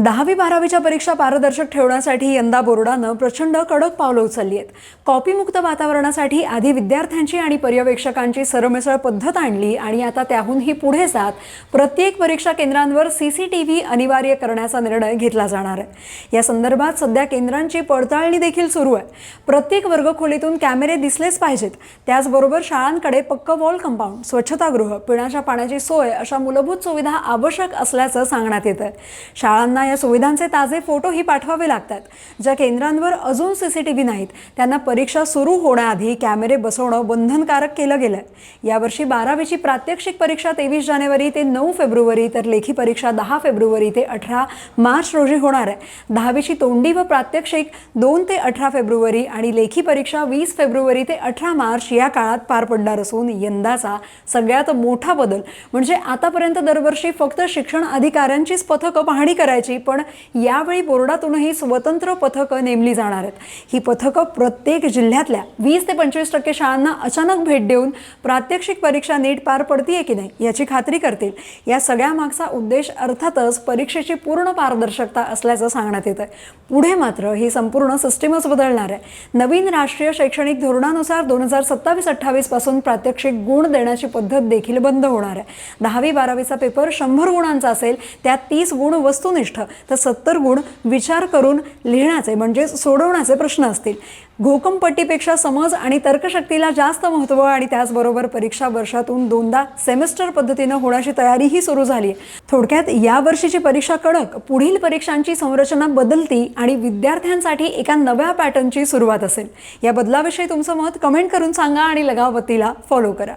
दहावी बारावीच्या परीक्षा पारदर्शक ठेवण्यासाठी यंदा बोर्डानं प्रचंड कडक पावलं उचलली आहेत. कॉपीमुक्त वातावरणासाठी आधी विद्यार्थ्यांची आणि पर्यवेक्षकांची सरमिसळ पद्धत आणली आणि आता त्याहूनही पुढे जात प्रत्येक परीक्षा केंद्रांवर सी सी टी व्ही अनिवार्य करण्याचा निर्णय घेतला जाणार आहे. या संदर्भात सध्या केंद्रांची पडताळणी देखील सुरू आहे. प्रत्येक वर्गखोलीतून कॅमेरे दिसलेच पाहिजेत. त्याचबरोबर शाळांकडे पक्क वॉल कंपाऊंड स्वच्छतागृह पिण्याच्या पाण्याची सोय अशा मूलभूत सुविधा आवश्यक असल्याचं सांगण्यात येतं शाळांना या सुविधांचे ताजे फोटोही पाठवावे लागतात. ज्या केंद्रांवर अजून सी सी टी व्ही नाहीत त्यांना परीक्षा सुरू होण्याआधी कॅमेरे बसवणं बंधनकारक केलं गेलंय. यावर्षी बारावीची प्रात्यक्षिक परीक्षा तेवीस जानेवारी ते नऊ फेब्रुवारी तर लेखी परीक्षा दहा फेब्रुवारी ते अठरा मार्च रोजी होणार आहे. दहावीची तोंडी व प्रात्यक्षिक दोन ते अठरा फेब्रुवारी आणि लेखी परीक्षा वीस फेब्रुवारी ते अठरा मार्च या काळात पार पडणार असून यंदाचा सगळ्यात मोठा बदल. म्हणजे आतापर्यंत दरवर्षी फक्त शिक्षण अधिकाऱ्यांचीच पथकं पाहणी करायची पण यावेळी बोर्डातूनही स्वतंत्र पथकं नेमली जाणार आहेत. ही पथकं प्रत्येक जिल्ह्यातल्या वीस ते पंचवीस टक्के शाळांना अचानक भेट देऊन प्रात्यक्षिक परीक्षा नीट पार पडतीये की नाही याची खात्री करतील. या सगळ्या मागचा उद्देश अर्थातच परीक्षेची पूर्ण पारदर्शकता असल्याचं सांगण्यात येत आहे पुढे मात्र ही संपूर्ण सिस्टीमच बदलणार आहे. नवीन राष्ट्रीय शैक्षणिक धोरणानुसार दोन हजार सत्तावीस अठ्ठावीसपासून प्रात्यक्षिक गुण देण्याची पद्धत देखील बंद होणार आहे. दहावी बारावीचा पेपर शंभर गुणांचा असेल त्यात तीस गुण वस्तुनिष्ठ तर सत्तर गुण विचार करून लिहिण्याचे म्हणजे सोडवण्याचे प्रश्न असतील. घोकंपट्टीपेक्षा समज आणि तर्कशक्तीला जास्त महत्त्व आणि त्याचबरोबर परीक्षा वर्षातून दोनदा सेमेस्टर पद्धतीनं होण्याची तयारीही सुरू झाली आहे थोडक्यात या वर्षीची परीक्षा कडक पुढील परीक्षांची संरचना बदलती आणि विद्यार्थ्यांसाठी एका नव्या पॅटर्नची सुरुवात असेल. या बदलाविषयी तुमचं मत कमेंट करून सांगा आणि लगावतीला फॉलो करा.